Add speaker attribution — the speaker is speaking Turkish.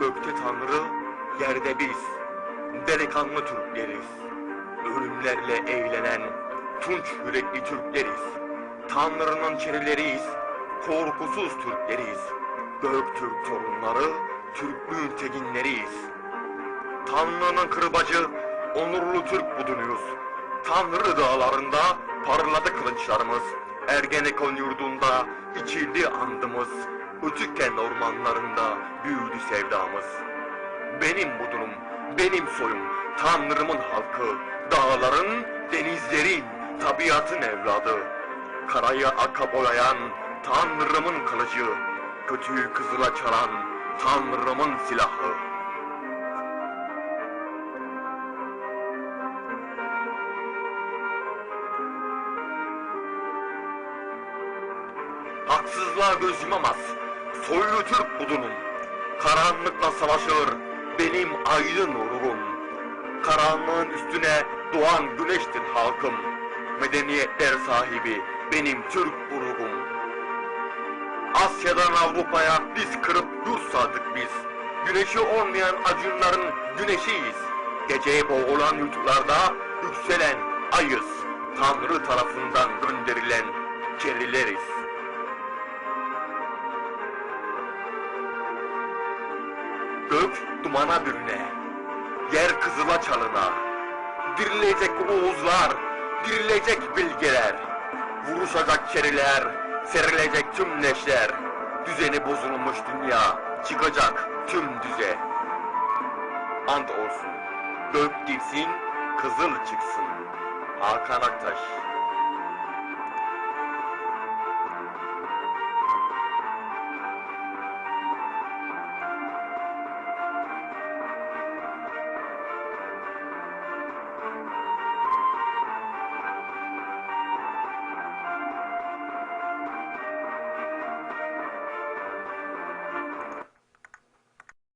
Speaker 1: Gökte Tanrı, yerde biz. Delikanlı Türkleriz. Ölümlerle eğlenen tunç yürekli Türkleriz. Tanrı'nın çerileriyiz. Korkusuz Türkleriz. Göktürk torunları, Türklüğün teginleriyiz. Tanrı'nın kırbacı, onurlu Türk budunuyuz. Tanrı dağlarında parladı kılıçlarımız. Ergenekon yurdunda içildi andımız. Ötükken ormanlarında büyüdü sevdamız. Benim budunum, benim soyum, Tanrımın halkı. Dağların, denizlerin, tabiatın evladı. Karayı aka boyayan Tanrımın kılıcı. Kötüyü kızıla çalan Tanrımın silahı. Haksızlığa göz yumamaz. Soylu Türk budunum. Karanlıkla savaşır benim aydın ruhum. Karanlığın üstüne doğan güneştir halkım. Medeniyetler sahibi benim Türk grubum. Asya'dan Avrupa'ya diz kırıp yurt sardık biz. Güneşi olmayan acınların güneşiyiz. Geceye boğulan yutuklarda yükselen ayız. Tanrı tarafından gönderilen kerileriz. Gök dumana bürüne, yer kızıla çalına. Dirilecek oğuzlar, dirilecek bilgeler. Vuruşacak keriler, serilecek tüm neşler. Düzeni bozulmuş dünya, çıkacak tüm düze. Ant olsun, gök gitsin, kızıl çıksın. Hakan Aktaş